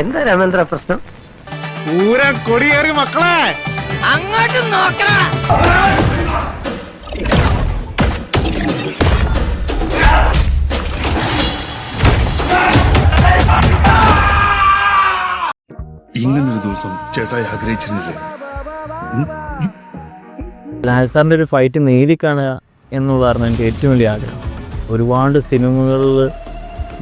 എന്താ രാമേന്ദ്ര പ്രശ്നം? പൂരം കൊടിയേറി മക്കളെ. അങ്ങോട്ട് നോക്കണ ഇങ്ങനൊരു ദിവസം ചേട്ടായി ആഗ്രഹിച്ചിരുന്നില്ലേ? ലാൽ സാറിന്റെ ഒരു ഫൈറ്റ് നേരി കാണുക എന്നുള്ളതായിരുന്നു എനിക്ക് ഏറ്റവും വലിയ ആഗ്രഹം. ഒരുപാട് സിനിമകളിൽ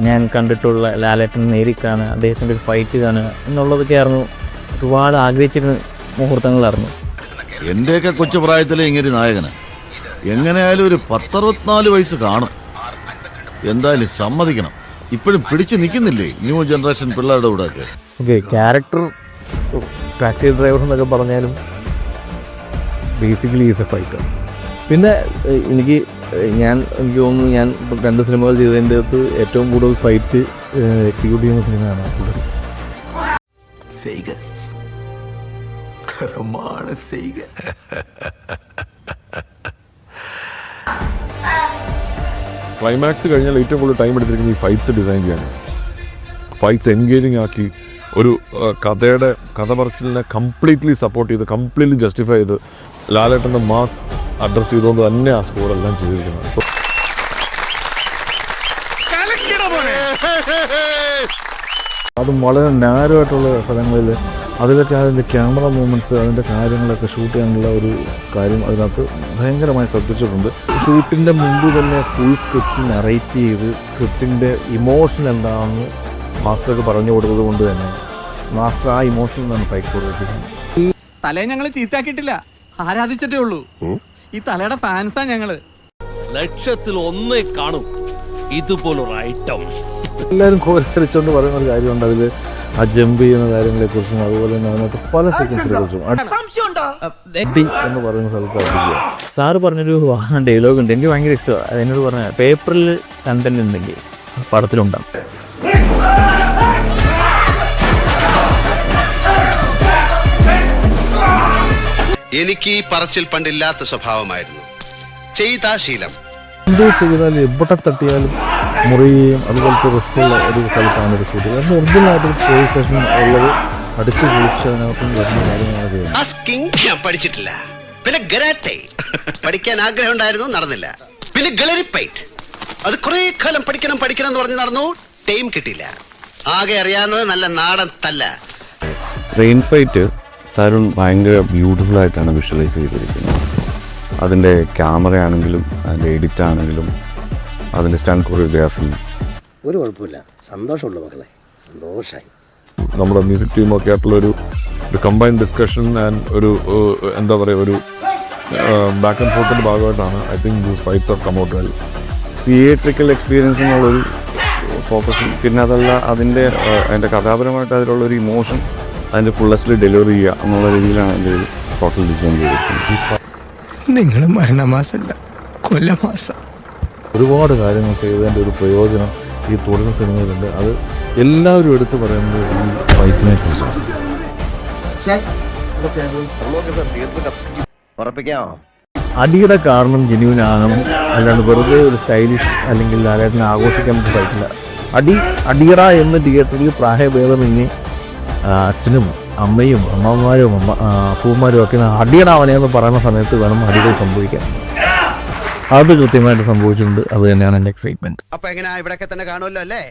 ഞാൻ കണ്ടിട്ടുള്ള ലാലേട്ടൻ നേരി കാണുക അദ്ദേഹത്തിന്റെ ഒരു ഫൈറ്റ് കാണുക എന്നുള്ളതൊക്കെ ആയിരുന്നു ഒരുപാട് ആഗ്രഹിച്ചിരുന്ന മുഹൂർത്തങ്ങളായിരുന്നു. എന്റെയൊക്കെ കൊച്ചു പ്രായത്തിലെ ഇങ്ങനെ നായകന് എങ്ങനെയായാലും ഒരു പത്തറുപത്തിനാല് വയസ്സ് കാണും. എന്തായാലും സമ്മതിക്കണം. ഇപ്പോഴും പിടിച്ചു നിൽക്കുന്നില്ലേ ന്യൂ ജനറേഷൻ പിള്ളേരുടെ കൂടെ ഒക്കെ ഓക്കെ ക്യാരക്ടർ ടാക്സി ഡ്രൈവർ എന്നൊക്കെ പറഞ്ഞാലും ബേസിക്കലി ഈസ് എ ഫൈറ്റർ പിന്നെ എനിക്ക് ഞാൻ എനിക്ക് തോന്നുന്നു ഞാൻ ഇപ്പം രണ്ട് സിനിമകൾ ചെയ്തതിന്റെ അകത്ത് ഏറ്റവും കൂടുതൽ ഫൈറ്റ് എക്സിക്യൂട്ട് ചെയ്യുന്ന സിനിമയാണ് പുള്ളി ക്ലൈമാക്സ് കഴിഞ്ഞാൽ ഏറ്റവും കൂടുതൽ ടൈം എടുത്തിരിക്കുന്നത് ഈ ഫൈറ്റ്സ് ഡിസൈൻ ചെയ്യാൻ ഫൈറ്റ്സ് എൻഗേജിങ് ആക്കി ഒരു കഥയുടെ കഥ പറച്ചിലിനെ കംപ്ലീറ്റ്ലി സപ്പോർട്ട് ചെയ്ത് കംപ്ലീറ്റ്ലി ജസ്റ്റിഫൈ ചെയ്ത് ലാലേട്ടന്റെ മാസ് അഡ്രസ്സ് ചെയ്തുകൊണ്ട് തന്നെ ആ സ്കോർ എല്ലാം ചെയ്തിരിക്കുന്നത്. അതും വളരെ നാരോ ആയിട്ടുള്ള സ്ഥലങ്ങളിൽ അതിലൊക്കെ അതിന്റെ ക്യാമറ മൂവ്മെന്റ്സ് അതിന്റെ കാര്യങ്ങളൊക്കെ ഷൂട്ട് ചെയ്യാനുള്ള ഒരു കാര്യം അതിനകത്ത് ഭയങ്കരമായി ശ്രദ്ധിച്ചിട്ടുണ്ട്. ഷൂട്ടിന്റെ മുമ്പ് തന്നെ ഫുൾ സ്ക്രിപ്റ്റ് നറേറ്റ് ചെയ്ത് സ്ക്രിപ്റ്റിന്റെ ഇമോഷൻ എന്താണെന്ന് മാസ്റ്റർക്ക് പറഞ്ഞു കൊടുത്തത് കൊണ്ട് തന്നെ മാസ്റ്റർ ആ ഇമോഷൻ തന്നെ ഫൈറ്റ് കൊടുത്തിട്ടുണ്ട് തലേ ഞങ്ങൾ ചീത്താക്കിയിട്ടില്ല ആരാധിച്ചിട്ടേ ഉള്ളൂ. ഈ തലയുടെ ഫാൻസാ ഞങ്ങൾ. ലക്ഷത്തിൽ ഒന്നേ കാണും. ഇതുപോലൊരു ഐറ്റം എല്ലാവരും കോരിസ്ഥരിച്ചുകൊണ്ട് പറയുന്ന ഒരു കാര്യമുണ്ട്. അതിൽ ആ ജമ്പ് ചെയ്യുന്ന കാര്യങ്ങളെ കുറിച്ചും അതുപോലെ തന്നെ അതിനകത്ത് പല സീക്വൻസിനെ കുറിച്ചും അടി എന്ന് പറയുന്ന സ്ഥലത്ത് അടിക്കുക സാറ് പറഞ്ഞൊരു ഡയലോഗ് ഉണ്ട്. എനിക്ക് ഭയങ്കര ഇഷ്ടമാണ്. അതിനോട് പറഞ്ഞ പേപ്പറിൽ കണ്ടന്റ് ഉണ്ടെങ്കിൽ പടത്തിലുണ്ടാവും. എനിക്ക് ഈ പറച്ചിൽ പണ്ടില്ലാത്ത സ്വഭാവമായിരുന്നു. ചെയ്താ ശീലം. എന്ത് ചെയ്താലും എവിടെ തട്ടിയാലും മുറിയും അതുപോലത്തെ റിസ്ക് ഉള്ള ഒരു സ്ഥലത്താണ് ഒരു ഷൂട്ട് ചെയ്യുന്നത് ഒറിജിനലായിട്ട് പോലീസ് സ്റ്റേഷൻ ഉള്ളത് അടിച്ചു പൊളിച്ച് അതിനകത്തും വരുന്ന കാര്യങ്ങളാണ് ചെയ്യുന്നത്. ഞാൻ പഠിച്ചിട്ടില്ല. പിന്നെ ഗരാട്ടെ. പഠിക്കാൻ ആഗ്രഹം ഉണ്ടായിരുന്നു നടന്നില്ല. പിന്നെ ഗളരിപ്പൈറ്റ് അത് കുറേ കാലം പഠിക്കണം പഠിക്കണം എന്ന് പറഞ്ഞ് നടന്നു ടൈം കിട്ടിയില്ല. ആകെ അറിയാവുന്നത് നല്ല നാടൻ തല്ല. റെയിൻ ഫൈറ്റ് തരുൺ ഭയങ്കര ബ്യൂട്ടിഫുൾ ആയിട്ടാണ് വിഷ്വലൈസ് ചെയ്തിരിക്കുന്നത്. അതിന്റെ ക്യാമറ ആണെങ്കിലും അതിന്റെ എഡിറ്റ് ആണെങ്കിലും അതിന്റെ സ്റ്റൺ കൊറിയോഗ്രാഫി ഒരു കുഴപ്പമില്ല. സന്തോഷമുള്ള മക്കളെ. സന്തോഷമായി നമ്മുടെ മ്യൂസിക് ടീമൊക്കെ ആയിട്ടുള്ള ഒരു ഒരു കമ്പൈൻ ഡിസ്കഷൻ ആൻഡ് ഒരു എന്താ പറയുക ഒരു ബാക്ക് ആൻഡ് ഫോർത്തിന്റെ ഭാഗമായിട്ടാണ് I think these fights of come out well theatrical experience എന്നുള്ളൊരു ഫോക്കസും പിന്നെ അതല്ല അതിന്റെ അതിന്റെ കഥാപരമായിട്ട് അതിലുള്ളൊരു ഇമോഷൻ അതിന്റെ ഫുള്ളസ്റ്റിൽ ഡെലിവറി ചെയ്യുക എന്നുള്ള രീതിയിലാണ് അതിന്റെ ഒരു ടോട്ടൽ ഡിസൈൻ ചെയ്തിരിക്കുന്നത്. നിങ്ങൾ മരണമാസല്ല കൊല്ലമാസം ഒരുപാട് കാര്യങ്ങൾ ചെയ്തതിന്റെ ഒരു പ്രയോജനം ഈ തുടർന്ന സിനിമയിലുണ്ട്. അത് എല്ലാവരും എടുത്തു പറയുന്നത് ഈ ഫൈറ്റിനെ കുറിച്ചാണ്. അടിയുടെ കാരണം ജെന്യൂൻ ആകണം. അല്ലാണ്ട് വെറുതെ ഒരു സ്റ്റൈലിഷ് അല്ലെങ്കിൽ ലാലേട്ടനെ ആഘോഷിക്കാൻ പറ്റില്ല. അടി അടിയറ എന്ന് തിയേറ്ററിൽ പ്രായഭേദമന്യേ ആ, അച്ഛനും അമ്മയും അമ്മമാരും അമ്മ അപ്പൂമാരും ഒക്കെ അടിയടാവനെ എന്ന് പറയുന്ന സമയത്ത് വേണം അടികൾ സംഭവിക്കാൻ. അത് കൃത്യമായിട്ട് സംഭവിച്ചിട്ടുണ്ട്. അത് തന്നെയാണ് എന്റെ എക്സൈറ്റ്മെന്റ് അപ്പോൾ എങ്ങനെയാ ഇവിടെയൊക്കെ തന്നെ കാണുമല്ലോ അല്ലേ?